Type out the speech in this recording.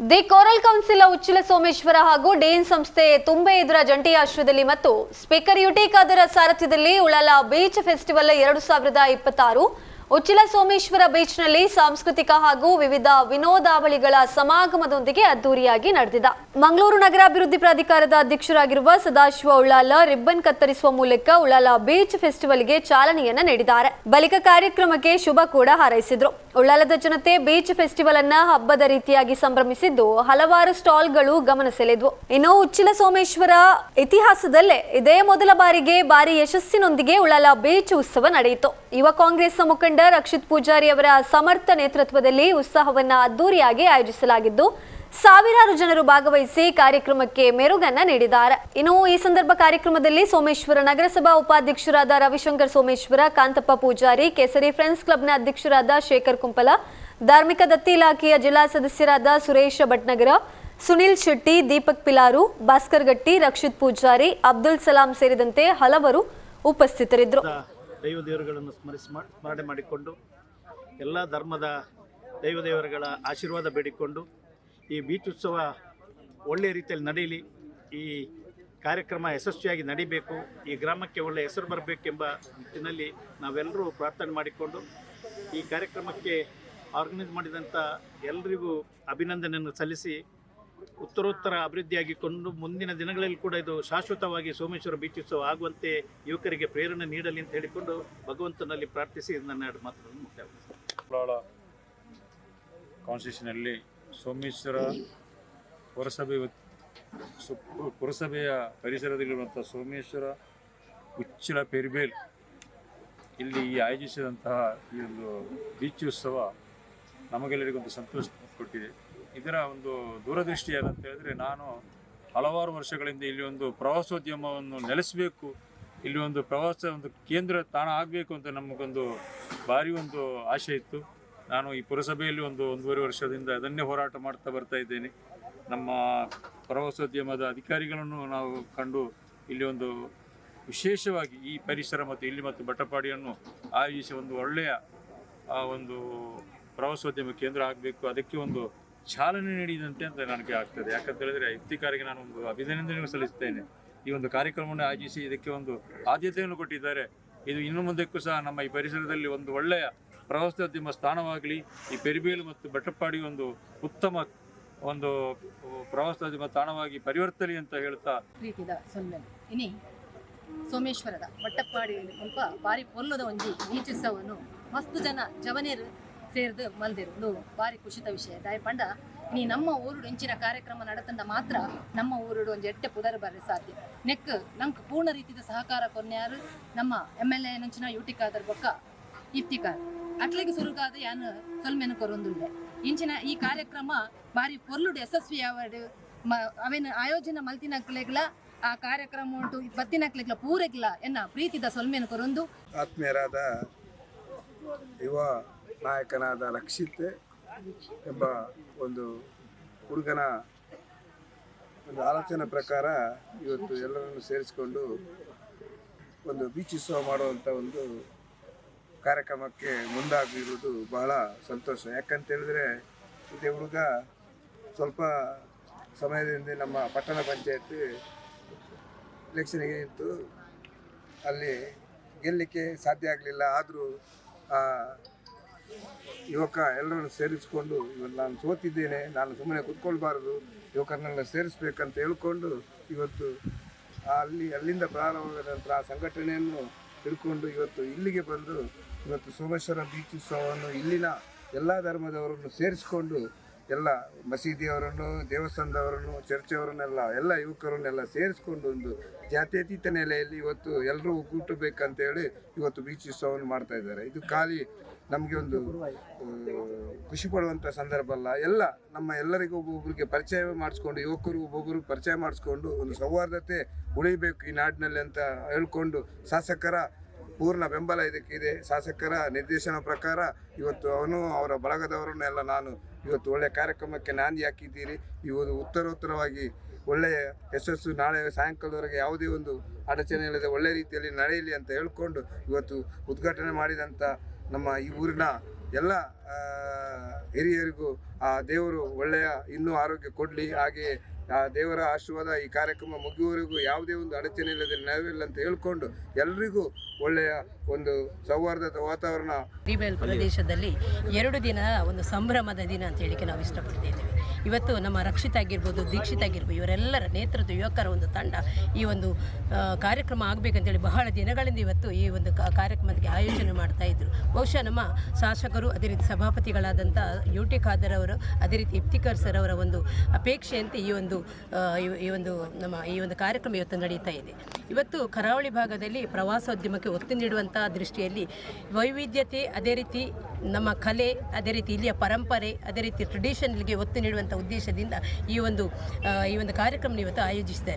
The coral council Uchila Someshwara ಹಾಗೂ ಡೇನ್ ಸಂಸ್ಥೆ ತುಂಬೆ ಎದುರ ಜಂಟಿ ಆಶ್ರಯದಲ್ಲಿ ಮತ್ತು ಸ್ಪೀಕರ್ ಯುಟಿ ಖಾದರ್ ಸಾರಥ್ಯದಲ್ಲಿ ಉಳಾಲ ಬೀಚ್ ಫೆಸ್ಟಿವಲ್ ಎರಡು ಸಾವಿರದ ಇಪ್ಪತ್ತಾರು. ಉಚ್ಚಿಲ ಸೋಮೇಶ್ವರ ಬೀಚ್ನಲ್ಲಿ ಸಾಂಸ್ಕೃತಿಕ ಹಾಗೂ ವಿವಿಧ ವಿನೋದಾವಳಿಗಳ ಸಮಾಗಮದೊಂದಿಗೆ ಅದ್ದೂರಿಯಾಗಿ ನಡೆದಿದ. ಮಂಗಳೂರು ನಗರಾಭಿವೃದ್ಧಿ ಪ್ರಾಧಿಕಾರದ ಅಧ್ಯಕ್ಷರಾಗಿರುವ ಸದಾಶಿವ ಉಳ್ಳಾಲ ರಿಬ್ಬನ್ ಕತ್ತರಿಸುವ ಮೂಲಕ ಉಳ್ಳಾಲ ಬೀಚ್ ಫೆಸ್ಟಿವಲ್ಗೆ ಚಾಲನೆಯನ್ನ ನೀಡಿದ್ದಾರೆ. ಬಳಿಕ ಕಾರ್ಯಕ್ರಮಕ್ಕೆ ಶುಭ ಕೂಡ ಹಾರೈಸಿದ್ರು. ಉಳ್ಳಾಲದ ಜನತೆ ಬೀಚ್ ಫೆಸ್ಟಿವಲ್ ಅನ್ನ ಹಬ್ಬದ ರೀತಿಯಾಗಿ ಸಂಭ್ರಮಿಸಿದ್ದು ಹಲವಾರು ಸ್ಟಾಲ್ಗಳು ಗಮನ ಸೆಳೆದ್ವು ಇನ್ನು ಉಚ್ಚಿಲ ಸೋಮೇಶ್ವರ ಇತಿಹಾಸದಲ್ಲೇ ಇದೇ ಮೊದಲ ಬಾರಿಗೆ ಭಾರಿ ಯಶಸ್ಸಿನೊಂದಿಗೆ ಉಳ್ಳಾಲ ಬೀಚ್ ಉತ್ಸವ ನಡೆಯಿತು. ಯುವ ಕಾಂಗ್ರೆಸ್ ಮುಖಂಡ ರಕ್ಷಿತ್ ಪೂಜಾರಿ ಅವರ ಸಮರ್ಥ ನೇತೃತ್ವದಲ್ಲಿ ಉತ್ಸವವನ್ನ ಅದ್ದೂರಿಯಾಗಿ ಆಯೋಜಿಸಲಾಗಿದ್ದು ಸಾವಿರಾರು ಜನರು ಭಾಗವಹಿಸಿ ಕಾರ್ಯಕ್ರಮಕ್ಕೆ ಮೆರುಗನ್ನ ನೀಡಿದ್ದಾರೆ. ಇನ್ನು ಈ ಸಂದರ್ಭ ಕಾರ್ಯಕ್ರಮದಲ್ಲಿ ಸೋಮೇಶ್ವರ ನಗರಸಭಾ ಉಪಾಧ್ಯಕ್ಷರಾದ ರವಿಶಂಕರ್ ಸೋಮೇಶ್ವರ, ಕಾಂತಪ್ಪ ಪೂಜಾರಿ, ಕೇಸರಿ ಫ್ರೆಂಡ್ಸ್ ಕ್ಲಬ್ನ ಅಧ್ಯಕ್ಷರಾದ ಶೇಖರ್ ಕುಂಪಲ, ಧಾರ್ಮಿಕ ದತ್ತಿ ಇಲಾಖೆಯ ಜಿಲ್ಲಾ ಸದಸ್ಯರಾದ ಸುರೇಶ ಭಟ್ನಗರ, ಸುನಿಲ್ ಶೆಟ್ಟಿ, ದೀಪಕ್ ಪಿಲಾರು, ಭಾಸ್ಕರ್ ಗಟ್ಟಿ, ರಕ್ಷಿತ್ ಪೂಜಾರಿ, ಅಬ್ದುಲ್ ಸಲಾಂ ಸೇರಿದಂತೆ ಹಲವರು ಉಪಸ್ಥಿತರಿದ್ದರು. ದೈವ ದೇವರುಗಳನ್ನು ಸ್ಮರಿಸಿ ಮಾ- ಸ್ಮರಣೆ ಮಾಡಿಕೊಂಡು, ಎಲ್ಲ ಧರ್ಮದ ದೈವ ದೇವರುಗಳ ಆಶೀರ್ವಾದ ಬೇಡಿಕೊಂಡು ಈ ಬೀಚ್ ಉತ್ಸವ ಒಳ್ಳೆಯ ರೀತಿಯಲ್ಲಿ ನಡೆಯಲಿ, ಈ ಕಾರ್ಯಕ್ರಮ ಯಶಸ್ವಿಯಾಗಿ ನಡಿಬೇಕು, ಈ ಗ್ರಾಮಕ್ಕೆ ಒಳ್ಳೆಯ ಹೆಸರು ಬರಬೇಕೆಂಬ ನಿಟ್ಟಿನಲ್ಲಿ ನಾವೆಲ್ಲರೂ ಪ್ರಾರ್ಥನೆ ಮಾಡಿಕೊಂಡು ಈ ಕಾರ್ಯಕ್ರಮಕ್ಕೆ ಆರ್ಗನೈಸ್ ಮಾಡಿದಂಥ ಎಲ್ಲರಿಗೂ ಅಭಿನಂದನೆಯನ್ನು ಸಲ್ಲಿಸಿ, ಉತ್ತರೋತ್ತರ ಅಭಿವೃದ್ಧಿಯಾಗಿಕೊಂಡು ಮುಂದಿನ ದಿನಗಳಲ್ಲಿ ಕೂಡ ಇದು ಶಾಶ್ವತವಾಗಿ ಸೋಮೇಶ್ವರ ಬೀಚ್ ಉತ್ಸವ ಆಗುವಂತೆ ಯುವಕರಿಗೆ ಪ್ರೇರಣೆ ನೀಡಲಿ ಅಂತ ಹೇಳಿಕೊಂಡು ಭಗವಂತನಲ್ಲಿ ಪ್ರಾರ್ಥಿಸಿ ನನ್ನ ಎರಡು ಮಾತುಗಳನ್ನು ಉಳ್ಳಾಳ ಕಾನ್ಸ್ಟಿಟ್ಯೂಷನಲ್ಲಿ ಸೋಮೇಶ್ವರ ಪುರಸಭೆ ಪುರಸಭೆಯ ಪರಿಸರದಲ್ಲಿರುವಂಥ ಸೋಮೇಶ್ವರ ಉಚ್ಚಿಲ ಪೆರಿಬೇಲ್. ಇಲ್ಲಿ ಈ ಆಯೋಜಿಸಿದಂತಹ ಈ ಒಂದು ಬೀಚ್ ಉತ್ಸವ ನಮಗೆಲ್ಲರಿಗೊಂದು ಸಂತೋಷ ಕೊಟ್ಟಿದೆ. ಇದರ ಒಂದು ದೂರದೃಷ್ಟಿ ಏನಂತ ಹೇಳಿದ್ರೆ ನಾನು ಹಲವಾರು ವರ್ಷಗಳಿಂದ ಇಲ್ಲಿ ಒಂದು ಪ್ರವಾಸೋದ್ಯಮವನ್ನು ನೆಲೆಸಬೇಕು, ಇಲ್ಲಿ ಒಂದು ಪ್ರವಾಸ ಒಂದು ಕೇಂದ್ರ ತಾಣ ಆಗಬೇಕು ಅಂತ ನಮಗೊಂದು ಭಾರಿ ಒಂದು ಆಸೆ ಇತ್ತು. ನಾನು ಈ ಪುರಸಭೆಯಲ್ಲಿ ಒಂದು ಒಂದೂವರೆ ವರ್ಷದಿಂದ ಅದನ್ನೇ ಹೋರಾಟ ಮಾಡ್ತಾ ಬರ್ತಾ ಇದ್ದೇನೆ. ನಮ್ಮ ಪ್ರವಾಸೋದ್ಯಮದ ಅಧಿಕಾರಿಗಳನ್ನು ನಾವು ಕಂಡು ಇಲ್ಲಿ ಒಂದು ವಿಶೇಷವಾಗಿ ಈ ಪರಿಸರ ಮತ್ತು ಇಲ್ಲಿ ಮತ್ತು ಬಟ್ಟಪಾಡಿಯನ್ನು ಆಯೋಜಿಸಿ ಒಂದು ಒಳ್ಳೆಯ ಒಂದು ಪ್ರವಾಸೋದ್ಯಮ ಕೇಂದ್ರ ಆಗಬೇಕು. ಅದಕ್ಕೆ ಒಂದು ಚಾಲನೆ ನೀಡಿದಂತೆ ಅಂತ ನನಗೆ ಆಗ್ತದೆ. ಯಾಕಂತ ಹೇಳಿದ್ರೆ ಇಫ್ತಿಕಾರಿಗೆ ನಾನು ಒಂದು ಅಭಿನಂದನೆಯನ್ನು ಸಲ್ಲಿಸ್ತೇನೆ ಈ ಒಂದು ಕಾರ್ಯಕ್ರಮವನ್ನು ಆಯೋಜಿಸಿ ಇದಕ್ಕೆ ಒಂದು ಆದ್ಯತೆಯನ್ನು ಕೊಟ್ಟಿದ್ದಾರೆ. ಇದು ಇನ್ನು ಮುಂದಕ್ಕೂ ಸಹ ನಮ್ಮ ಈ ಪರಿಸರದಲ್ಲಿ ಒಂದು ಒಳ್ಳೆಯ ಪ್ರವಾಸೋದ್ಯಮ ಸ್ಥಾನವಾಗಲಿ, ಈ ಪೆರಿಬೇಲು ಮತ್ತು ಬೆಟ್ಟಪ್ಪಾಡಿ ಒಂದು ಉತ್ತಮ ಒಂದು ಪ್ರವಾಸೋದ್ಯಮ ತಾಣವಾಗಿ ಪರಿವರ್ತನೆ ಅಂತ ಹೇಳ್ತಾ ಪ್ರೀತಿದ ಇನಿ ಸೋಮೇಶ್ವರದ ಬಟ್ಟಪ್ಪಾಡಿಯಲ್ಲಿ ಸ್ವಲ್ಪ ಬಾರಿ ಪೊಲ್ಲದ ಒಂಜಿ ಬೀಚುತ್ಸವನು ಮಸ್ತ್ ಜನ ಜವನೇರು ಸೇರ್ದು ಮಲ್ದಿರು. ಬಾರಿ ಖುಷಿತ ವಿಷಯ. ದಾಯಪಂಡ ನೀ ನಮ್ಮ ಊರುಡು ಇಂಚಿನ ಕಾರ್ಯಕ್ರಮ ನಡೆತಂಡ ಮಾತ್ರ ನಮ್ಮ ಊರುಡು ಒಂದು ಎಟ್ಟೆ ಪುದರ್ ಬರಲಿ ಸಾಧ್ಯ ನೆಕ್ ನಂಗೆ ಪೂರ್ಣ ರೀತಿಯ ಸಹಕಾರ ಕೊನ್ಯಾರು ನಮ್ಮ ಎಂ ಎಲ್ ಎ ನಂಚಿನ ಯೂಟಿಕಾದರ್ ಬೊಕ್ಕ ಇಫ್ತಿಕಾರ್. ಅಟ್ಲಿಗೆ ಸುರುಗಾದ ಯಾನು ಸೊಲ್ಮೆನು ಕೊರೊಂದುಳ್ಳೆ ಇಂಚಿನ ಈ ಕಾರ್ಯಕ್ರಮ ಬಾರಿ ಪೊರ್ಲುಡು ಯಶಸ್ವಿ ಅವಾರ್ಡ್ ಅವೇನು ಆಯೋಜನೆ ಮಲ್ತಿನಕ್ಲೆಗ್ಲ, ಆ ಕಾರ್ಯಕ್ರಮ ಉಂಟು ಬತ್ತಿನಕ್ಲೆಗ್ಲ ಪೂರೆಗ್ಲ ಎನ್ನ ಪ್ರೀತಿದ ಸೊಲ್ಮೆನ ಕೊರೊಂದು. ಆತ್ಮೀಯರಾದ ಯುವ ನಾಯಕನಾದ ರಕ್ಷಿತ್ ಎಂಬ ಒಂದು ಹುಡುಗನ ಒಂದು ಆಲೋಚನೆ ಪ್ರಕಾರ ಇವತ್ತು ಎಲ್ಲರನ್ನು ಸೇರಿಸಿಕೊಂಡು ಒಂದು ಬೀಚ್ ಉತ್ಸವ ಮಾಡುವಂಥ ಒಂದು ಕಾರ್ಯಕ್ರಮಕ್ಕೆ ಮುಂದಾಗಿರುವುದು ಬಹಳ ಸಂತೋಷ. ಯಾಕಂತ ಹೇಳಿದ್ರೆ ಇದೇ ಹುಡುಗ ಸ್ವಲ್ಪ ಸಮಯದಿಂದ ನಮ್ಮ ಪಟ್ಟಣ ಪಂಚಾಯತ್ ಎಲೆಕ್ಷನ್ಗೆ ನಿಂತು ಅಲ್ಲಿ ಗೆಲ್ಲಲಿಕ್ಕೆ ಸಾಧ್ಯ ಆಗಲಿಲ್ಲ. ಆದರೂ ಆ ಯುವಕ ಎಲ್ಲರನ್ನು ಸೇರಿಸಿಕೊಂಡು ಇವತ್ತು ನಾನು ಸೋತಿದ್ದೇನೆ. ನಾನು ಸುಮ್ಮನೆ ಕೂತ್ಕೊಳ್ಬಾರದು. ಯುವಕರನ್ನೆಲ್ಲ ಸೇರಿಸ್ಬೇಕಂತ ಹೇಳ್ಕೊಂಡು ಇವತ್ತು ಅಲ್ಲಿ ಅಲ್ಲಿಂದ ಪ್ರಾರಂಭವಾದ ನಂತರ ಆ ಸಂಘಟನೆಯನ್ನು ಹಿಡ್ಕೊಂಡು ಇವತ್ತು ಇಲ್ಲಿಗೆ ಬಂದು ಇವತ್ತು ಸೋಮೇಶ್ವರ ಬೀಚ್ ಉತ್ಸವವನ್ನು ಇಲ್ಲಿನ ಎಲ್ಲ ಧರ್ಮದವರನ್ನು ಸೇರಿಸಿಕೊಂಡು ಎಲ್ಲ ಮಸೀದಿಯವರನ್ನು, ದೇವಸ್ಥಾನದವರನ್ನು ಚರ್ಚೆಯವರನ್ನೆಲ್ಲ ಎಲ್ಲ ಯುವಕರನ್ನೆಲ್ಲ ಸೇರಿಸ್ಕೊಂಡು ಒಂದು ಜಾತ್ಯತೀತ ನೆಲೆಯಲ್ಲಿ ಇವತ್ತು ಎಲ್ಲರೂ ಒಗ್ಗೂಟಬೇಕಂತೇಳಿ ಇವತ್ತು ಬೀಚ್ ಉತ್ಸವವನ್ನು ಮಾಡ್ತಾ ಇದ್ದಾರೆ. ಇದು ಖಾಲಿ ನಮಗೆ ಒಂದು ಖುಷಿ ಪಡುವಂಥ ಸಂದರ್ಭ ಅಲ್ಲ. ಎಲ್ಲ ನಮ್ಮ ಎಲ್ಲರಿಗೂ ಒಬ್ಬೊಬ್ಬರಿಗೆ ಪರಿಚಯ ಮಾಡಿಸ್ಕೊಂಡು, ಯುವಕರು ಒಬ್ಬೊಬ್ಬರು ಪರಿಚಯ ಮಾಡಿಸ್ಕೊಂಡು ಒಂದು ಸೌಹಾರ್ದತೆ ಉಳಿಬೇಕು ಈ ನಾಡಿನಲ್ಲಿ ಅಂತ ಹೇಳ್ಕೊಂಡು ಶಾಸಕರ ಪೂರ್ಣ ಬೆಂಬಲ ಇದಕ್ಕಿದೆ. ಶಾಸಕರ ನಿರ್ದೇಶನ ಪ್ರಕಾರ ಇವತ್ತು ಅವನು ಅವರ ಬಳಗದವರನ್ನೆಲ್ಲ ನಾನು ಇವತ್ತು ಒಳ್ಳೆಯ ಕಾರ್ಯಕ್ರಮಕ್ಕೆ ನಾಂದಿ ಹಾಕಿದ್ದೀರಿ ಇವತ್ತು ಉತ್ತರೋತ್ತರವಾಗಿ ಒಳ್ಳೆಯ ಯಶಸ್ಸು ನಾಳೆ ಸಾಯಂಕಾಲದವರೆಗೆ ಯಾವುದೇ ಒಂದು ಅಡಚಣೆ ಇಲ್ಲದೆ ಒಳ್ಳೆಯ ರೀತಿಯಲ್ಲಿ ನಡೆಯಲಿ ಅಂತ ಹೇಳ್ಕೊಂಡು ಇವತ್ತು ಉದ್ಘಾಟನೆ ಮಾಡಿದಂಥ ನಮ್ಮ ಈ ಊರಿನ ಎಲ್ಲ ಹಿರಿಯರಿಗೂ ಆ ದೇವರು ಒಳ್ಳೆಯ ಇನ್ನೂ ಆರೋಗ್ಯ ಕೊಡಲಿ. ಹಾಗೆಯೇ ಆ ದೇವರ ಆಶೀರ್ವಾದ ಈ ಕಾರ್ಯಕ್ರಮ ಮುಗಿಯುವವರೆಗೂ ಯಾವುದೇ ಒಂದು ಅಡಚಣೆ ಇಲ್ಲದೆ ನೆರವಿಲ್ಲ ಅಂತ ಹೇಳ್ಕೊಂಡು ಎಲ್ರಿಗೂ ಒಳ್ಳೆಯ ಒಂದು ಸೌಹಾರ್ದದ ವಾತಾವರಣ ಬಿಬೆಲ್ ಪ್ರದೇಶದಲ್ಲಿ ಎರಡು ದಿನ ಒಂದು ಸಂಭ್ರಮದ ದಿನ ಅಂತ ಹೇಳಿಕೆ ನಾವು ಇಷ್ಟಪಡ್ತಿದ್ದೇವೆ. ಇವತ್ತು ನಮ್ಮ ರಕ್ಷಿತ ಆಗಿರ್ಬೋದು, ದೀಕ್ಷಿತ ಆಗಿರ್ಬೋದು, ಇವರೆಲ್ಲರ ನೇತೃತ್ವ ಯುವಕರ ಒಂದು ತಂಡ ಈ ಒಂದು ಕಾರ್ಯಕ್ರಮ ಆಗಬೇಕಂತೇಳಿ ಬಹಳ ದಿನಗಳಿಂದ ಇವತ್ತು ಈ ಒಂದು ಕಾರ್ಯಕ್ರಮಕ್ಕೆ ಆಯೋಜನೆ ಮಾಡ್ತಾ ಇದ್ರು. ಬಹುಶಃ ನಮ್ಮ ಶಾಸಕರು ಅದೇ ರೀತಿ ಸಭಾಪತಿಗಳಾದಂಥ ಯು ಟಿ ಖಾದರ್ ಅವರು, ಅದೇ ರೀತಿ ಇಫ್ತಿಕರ್ ಸರ್ ಅವರ ಒಂದು ಅಪೇಕ್ಷೆಯಂತೆ ಈ ಒಂದು ಈ- ಒಂದು ನಮ್ಮ ಈ ಒಂದು ಕಾರ್ಯಕ್ರಮ ಇವತ್ತು ನಡೀತಾ ಇದೆ. ಇವತ್ತು ಕರಾವಳಿ ಭಾಗದಲ್ಲಿ ಪ್ರವಾಸೋದ್ಯಮಕ್ಕೆ ಒತ್ತು ನೀಡುವಂಥ ದೃಷ್ಟಿಯಲ್ಲಿ ವೈವಿಧ್ಯತೆ, ಅದೇ ರೀತಿ ನಮ್ಮ ಕಲೆ, ಅದೇ ರೀತಿ ಇಲ್ಲಿಯ ಪರಂಪರೆ, ಅದೇ ರೀತಿ ಟ್ರೆಡಿಷನ್ಗೆ ಒತ್ತು ನೀಡುವಂಥ ಉದ್ದೇಶದಿಂದ ಈ ಒಂದು ಈ ಒಂದು ಕಾರ್ಯಕ್ರಮ ಇವತ್ತು ಆಯೋಜಿಸಿದ್ದಾರೆ